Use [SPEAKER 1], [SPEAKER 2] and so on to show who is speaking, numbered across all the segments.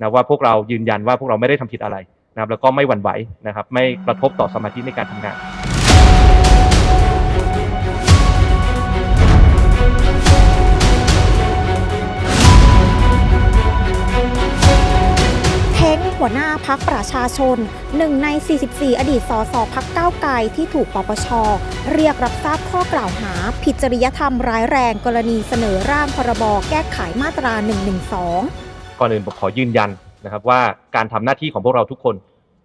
[SPEAKER 1] นะว่าพวกเรายืนยันว่าพวกเราไม่ได้ทำผิดอะไรนะครับแล้วก็ไม่หวั่นไหวนะครับไม่กระทบต่อสมาธิในการทำงาน
[SPEAKER 2] เท้งหัวหน้าพักประชาชนหนึ่งใน 44 อดีตสสพักก้าวไกลที่ถูกปปช เรียกรับทราบข้อกล่าวหา ผิดจริยธรรมร้ายแรงกรณีเสนอร่างพรบแก้ไขมาตรา 112
[SPEAKER 1] ก่อนอื่นผมขอยืนยันนะครับว่าการทำหน้าที่ของพวกเราทุกคน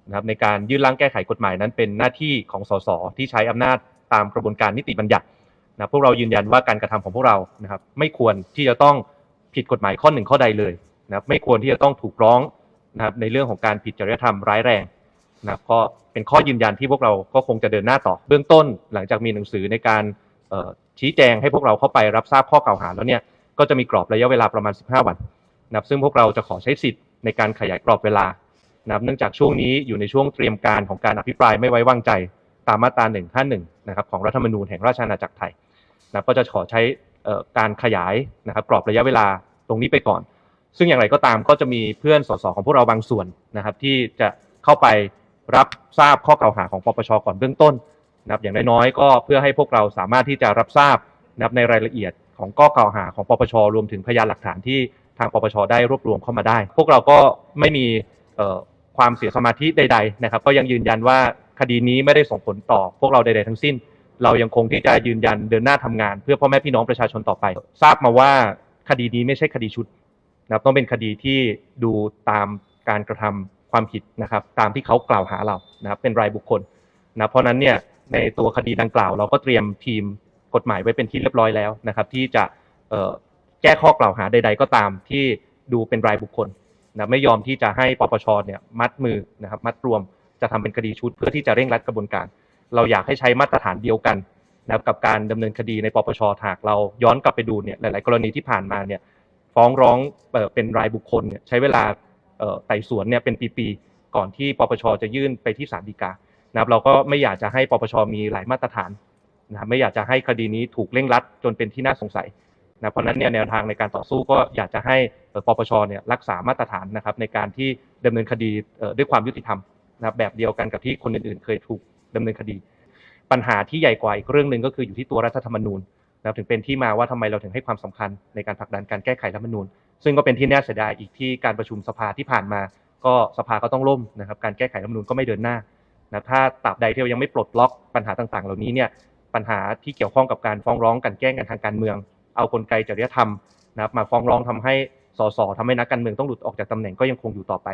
[SPEAKER 1] นะครับในการยื่นร่างแก้ไขกฎหมายนั้นเป็นหน้าที่ของสสที่ใช้อำนาจตามกระบวนการนิติบัญญัตินะพวกเรายืนยันว่าการกระทำของพวกเรานะครับไม่ควรที่จะต้องผิดกฎหมายข้อหนึ่งข้อใดเลยนะครับไม่ควรที่จะต้องถูกร้องนะครับในเรื่องของการผิดจริยธรรมร้ายแรงนะครับก็เป็นข้อยืนยันที่พวกเราก็คงจะเดินหน้าต่อ เบื้องต้นหลังจากมีหนังสือในการชี้แจงให้พวกเราเข้าไปรับทราบข้อกล่าวหาแล้วเนี่ยก็จะมีกรอบระยะเวลาประมาณ 15 วัน นะครับซึ่งพวกเราจะขอใช้สิทธิ์ในการขยายกรอบเวลานะครับเนื่องจากช่วงนี้อยู่ในช่วงเตรียมการของการอภิปรายไม่ไว้วางใจตามมาตรา151นะครับของรัฐธรรมนูญแห่งราชอาณาจักรไทยนะครับก็จะขอใช้การขยายนะครับกรอบระยะเวลาตรงนี้ไปก่อน ซึ่งอย่างไรก็ตามก็จะมีเพื่อนสสของพวกเราบางส่วนนะครับที่จะเข้าไปรับทราบข้อกล่าวหาของปปชก่อนเบื้องต้นนะครับอย่างน้อยๆก็เพื่อให้พวกเราสามารถที่จะรับทราบนะครับในรายละเอียดของข้อกล่าวหาของปปชรวมถึงพยานหลักฐานที่ ทางปปชได้รวบรวมเข้ามาได้ พวกเราก็ไม่มีความเสียสมาธิใด ๆ นะครับ ก็ยังยืนยันว่าคดีนี้ไม่ได้ส่งผลต่อ พวกเราใด ๆ ทั้งสิ้น เรายังคงที่จะยืนยันเดินหน้าทำงาน เพื่อพ่อแม่พี่น้องประชาชนต่อไป ทราบมาว่าคดีนี้ไม่ใช่คดีชุดนะครับต้องเป็นคดีที่ดูตามการกระทำความผิดนะครับ ตามที่เขากล่าวหาเรานะครับ เป็นรายบุคคลนะเพราะนั้นเนี่ยในตัวคดีดังกล่าว เราก็เตรียมทีมกฎหมายไว้เป็นที่เรียบร้อยแล้วนะครับ ที่จะ แก้ข้อกล่าวหาใด ๆ ก็ตามที่ดูเป็นรายบุคคลนะไม่ยอมที่จะให้ปปชเนี่ยมัดมือนะครับมัดรวมจะทำเป็นคดีชุดเพื่อที่จะเร่งรัดกระบวนการ เราอยากให้ใช้มาตรฐานเดียวกันนะครับกับการดำเนินคดีในปปชหากเราย้อนกลับไปดูเนี่ยหลาย ๆ กรณีที่ผ่านมาเนี่ยฟ้องร้องเป็นรายบุคคลเนี่ยใช้เวลาไต่สวนเนี่ยเป็นปี ๆ ก่อนที่ปปชจะยื่นไปที่ศาลฎีกานะครับเราก็ไม่อยากจะให้ปปชมีหลายมาตรฐานนะไม่อยากจะให้คดีนี้ถูกเร่งรัดจนเป็นที่น่าสงสัย นะเพราะนั้นเนี่ยแนวทางในการต่อสู้ก็อยากจะให้ปปชเนี่ยรักษามาตรฐานนะครับในการที่ดำเนินคดีด้วยความยุติธรรมนะแบบเดียวกันกับที่คนอื่นๆ เคยถูกดำเนินคดี ปัญหาที่ใหญ่กว่าอีกเรื่องหนึ่งก็คืออยู่ที่ตัวรัฐธรรมนูญนะถึงเป็นที่มาว่าทำไมเราถึงให้ความสำคัญในการผลักดันการแก้ไขรัฐธรรมนูญ ซึ่งก็เป็นที่น่าเสียดายอีกที่การประชุมสภาที่ผ่านมา ก็สภาก็ต้องล่มนะครับการแก้ไขรัฐธรรมนูญก็ไม่เดินหน้านะถ้าตราบใดที่เรายังไม่ปลดล็อกปัญหาต่างๆ เหล่านี้เนี่ยปัญหาที่เกี่ยวข้องกับการฟ้องร้องกันแกล้งกันทางการเมือง เอากลไกจริยธรรมนะครับมาฟ้องร้องทำให้สสทำให้นักการเมืองต้องหลุดออกจากตำแหน่งก็ยังคงอยู่ต่อไป